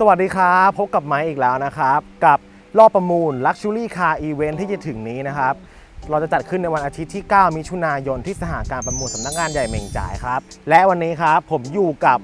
สวัสดีครับ พบกับไมค์อีกแล้วนะครับ กับรอบประมูล Luxury Car Event ที่จะถึงนี้นะครับ เราจะจัดขึ้นในวันอาทิตย์ที่ 9 มิถุนายนที่สหการประมูลสำนักงานใหญ่เหม่งจ่ายครับ และวันนี้ครับผมอยู่กับ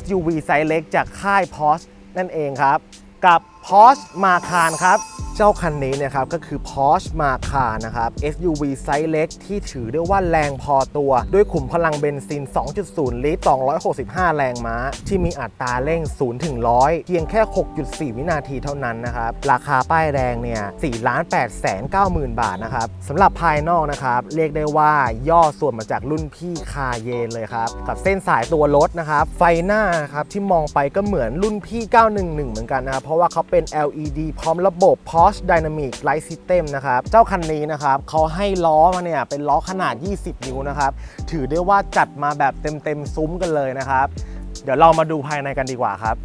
SUV ไซส์เล็กจากค่าย Porsche นั่นเองครับ กับ Porsche Macan ครับ เจ้าคันนี้เนะครับก็คือ Porsche Macan นะครับ SUV ไซส์เล็กที่ถือได้ว่าแรงพอตัว ด้วยขุมพลังเบนซิน 2.0 ลิตร 265 แรงม้า ที่มีอัตราเร่ง 0 ถึง 100 เพียงแค่ 6.4 วินาทีเท่านั้นนะครับ ราคาป้ายแดงเนี่ย4 8 9 0 0 0 0บาทนะครับสำหรับภายนอกนะครับ เรียกได้ว่าย่อส่วนมาจากรุ่นพี่คาเยนเลยครับ กับเส้นสายตัวรถนะครับ ไฟหน้านครับที่มองไปก็เหมือนรุ่นพี่ 911 เหมือนกันนะครับเพราะว่าเขาเป็น LED พร้อมระบบพอ Porsche Dynamic Light System นะครับ เจ้าคันนี้นะครับเขาให้ล้อมาเนี่ยเป็นล้อขนาด 20 นิ้วนะครับ ถือได้ว่าจัดมาแบบเต็มๆซุ้มกันเลยนะครับ เดี๋ยวเรามาดูภายในกันดีกว่าครับ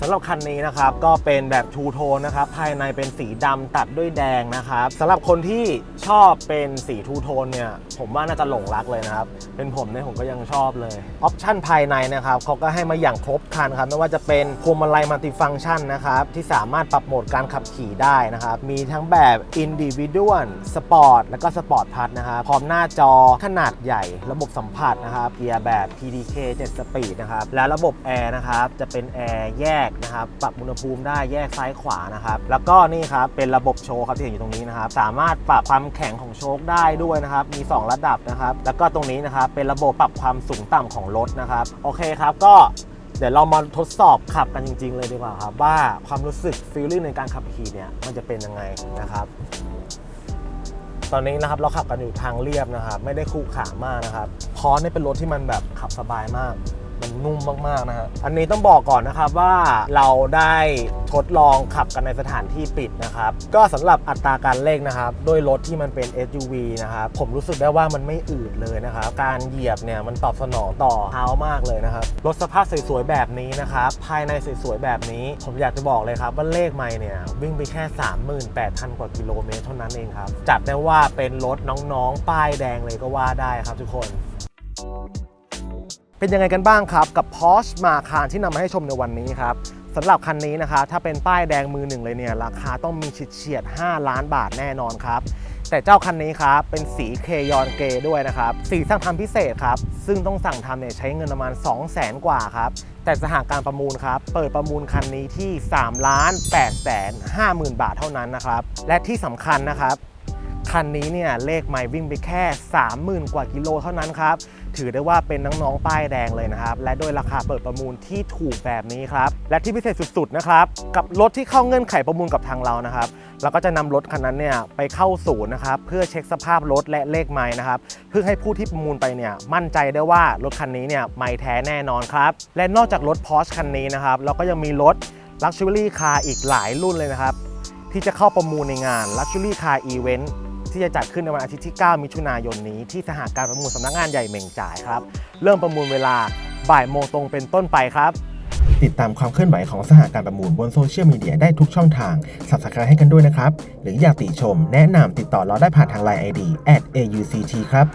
สำหรับคันนี้นะครับก็เป็นแบบทูโทนนะครับภายในเป็นสีดำตัดด้วยแดงนะครับสำหรับคนที่ชอบเป็นสีทูโทนเนี่ยผมว่าน่าจะหลงรักเลยนะครับ เป็นผมเนี่ยผมก็ยังชอบเลยออปชั่นภายในนะครับเขาก็ให้มาอย่างครบครันครับไม่ว่าจะเป็นพวงมาลัยมัลติฟังก์ชันนะครับที่สามารถปรับโหมดการขับขี่ได้นะครับ มีทั้งแบบ Individual Sport แล้วก็ Sport Plus นะครับพร้อมหน้าจอขนาดใหญ่ ระบบสัมผัสนะครับเกียร์แบบ PDK 7 Speed นะครับและระบบแอร์นะครับจะเป็นแอร์แยกนะครับปรับอุณหภูมิได้แยกซ้ายขวานะครับแล้วก็นี่ครับเป็นระบบโชว์ครับที่เห็นอยู่ตรงนี้นะครับสามารถปรับความแข็งของโชคได้ด้วยนะครับมี2 ระดับนะครับ แล้วก็ตรงนี้นะครับเป็นระบบปรับความสูงต่ำของรถนะครับ โอเคครับก็เดี๋ยวเรามาทดสอบขับกันจริง ๆ เลยดีกว่าครับ ว่าความรู้สึกฟีลลิ่งในการขับขี่เนี่ยมันจะเป็นยังไงนะครับ ตอนนี้นะครับเราขับกันอยู่ทางเรียบนะครับ ไม่ได้ขูดขามากนะครับพอสนี่เป็นรถที่มันแบบขับสบายมาก มันนุ่มมากๆนะฮะอันนี้ต้องบอกก่อนนะครับว่าเราได้ทดลองขับกันในสถานที่ปิดนะครับ ก็สำหรับอัตราการเร่งนะครับด้วยรถที่มันเป็น SUV นะครับผมรู้สึกได้ว่ามันไม่อืดเลยนะครับ การเหยียบเนี่ยมันตอบสนองต่อเท้ามากเลยนะครับรถสภาพสวยๆแบบนี้นะครับภายในสวยๆแบบนี้ ผมอยากจะบอกเลยครับว่าเลขไม่เนี่ยวิ่งไปแค่ 38,000 กว่ากิโลเมตรเท่านั้นเองครับจัดได้ว่าเป็นรถน้องๆ ป้ายแดงเลยก็ว่าได้ครับทุกคน เป็นยังไงกันบ้างครับ กับ Porsche Macan ที่นำมาให้ชมในวันนี้ครับสำหรับคันนี้นะครับถ้าเป็นป้ายแดงมือหนึ่งเลยเนี่ยราคาต้องมีเฉียด 5 ล้านบาทแน่นอนครับ แต่เจ้าคันนี้ครับเป็นสีเคยอนเกย์ด้วยนะครับ สีสั่งทำพิเศษครับ ซึ่งต้องสั่งทำเนี่ยใช้เงินประมาณ 2 0 0แสนกว่าครับ แต่สหการประมูลครับ เปิดประมูลคันนี้ที่3ล้าน8แสน5หมื่นบาทเท่านั้นนะครับ และที่สำคัญนะครับ คันนี้เนี่ยเลขไม่วิ่งไปแค่ 30,000 กว่ากิโลเท่านั้นครับ ถือได้ว่าเป็นน้องๆ ป้ายแดงเลยนะครับ และโดยราคาเปิดประมูลที่ถูกแบบนี้ครับ และที่พิเศษสุดๆนะครับ กับรถที่เข้าเงื่อนไขประมูลกับทางเรานะครับเราก็จะนำรถคันนั้นเนี่ยไปเข้าศูนย์นะครับเพื่อเช็คสภาพรถและเลขไม้นะครับเพื่อให้ผู้ที่ประมูลไปเนี่ยมั่นใจได้ว่ารถคันนี้เนี่ยไม่แท้แน่นอนครับและนอกจากรถ Porsche คันนี้นะครับเราก็ยังมีรถ Luxury Car อีกหลายรุ่นเลยนะครับที่จะเข้าประมูลในงาน Luxury Car Event ที่จะจัดขึ้นในวันอาทิตย์ที่ 9 มิถุนายนนี้ที่สหการประมูลสำนักงานใหญ่เหม่งจ่ายครับ เริ่มประมูลเวลาบ่ายโมงตรงเป็นต้นไปครับ ติดตามความเคลื่อนไหวของสหการประมูลบนโซเชียลมีเดียได้ทุกช่องทางสับสกายให้กันด้วยนะครับ หรืออยากติชม แนะนำติดต่อเราได้ผ่านทาง Line ID @auct ครับ